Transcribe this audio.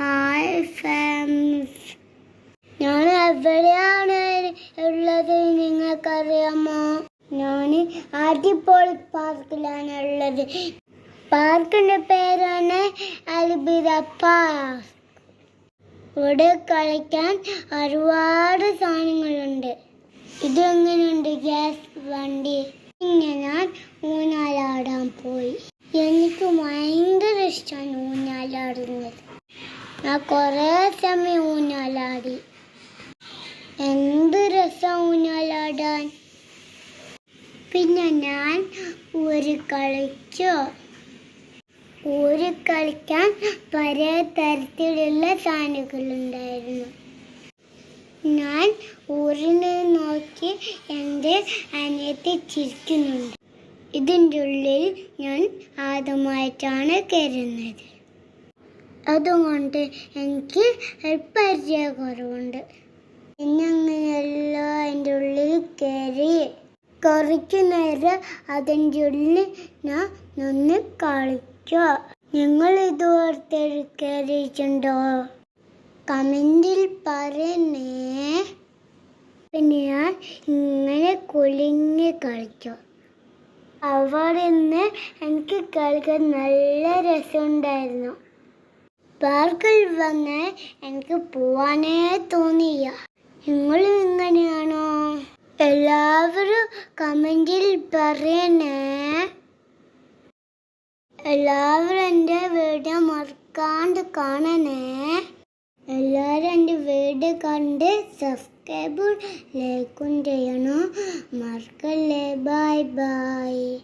Hi friends ഞാൻ എവിടെയാണ് ഉള്ളത് നിങ്ങൾക്കറിയാമോ? ഞാൻ അടിപൊളി പാർക്കിലാണ് ഉള്ളത്. പാർക്കിന്റെ പേരാണ് അൽബിദ പാർക്ക്. ഇവിടെ കളിക്കാൻ ഒരുപാട് സാധനങ്ങളുണ്ട്. ഇതെങ്ങനെയുണ്ട് ഗ്യാസ് വണ്ടി? ഇങ്ങനെ ഞാൻ ഊഞ്ഞാലാടാൻ പോയി. എനിക്ക് ഭയങ്കര ഇഷ്ടമാണ് ഊഞ്ഞാലാടുന്നത്. ഞാൻ കുറേ സമയം ഊഞ്ഞാലാടി. എന്ത് രസം ഊഞ്ഞാലാടാൻ. പിന്നെ ഞാൻ ഒരു കളിച്ചോ ഊരി കളിക്കാൻ പല തരത്തിലുള്ള സാധനങ്ങളുണ്ടായിരുന്നു. ഞാൻ ഊരിനെ നോക്കി എന്റെ അനിയത്തെ ചിരിക്കുന്നുണ്ട്. ഇതിന്റെ ഉള്ളിൽ ഞാൻ ആദ്യമായിട്ടാണ് കയറുന്നത്. അതുകൊണ്ട് എനിക്ക് പരിചയക്കുറവുണ്ട് പിന്നെ അങ്ങനെയല്ല എന്റെ ഉള്ളിൽ കയറി. കുറച്ച് നേരം അതിന്റെ ഉള്ളിൽ ഞാൻ നിന്ന് കളിക്കുക നിങ്ങൾ ഇതുപോലത്തെ കയറിയിട്ടുണ്ടോ? കമന്റിൽ പറയണേ. പിന്നെ ഞാൻ ഇങ്ങനെ കുലുങ്ങി കളിക്കും. അവിടെ നിന്ന് എനിക്ക് കളിക്കാൻ നല്ല രസമുണ്ടായിരുന്നു. പാർക്കിൽ വന്ന് എനിക്ക് പോവാനേ തോന്നിയ. നിങ്ങൾ എങ്ങനെയാണോ? എല്ലാവരും കമന്റിൽ പറയണേ. എല്ലാവരും എന്റെ വീട് മറക്കാണ്ട് കാണണേ. എല്ലാവരും എന്റെ വീട് കണ്ട് സബ്സ്ക്രൈബ് ലൈക്കും ചെയ്യണം. മറക്കല്ലേ? Bye bye.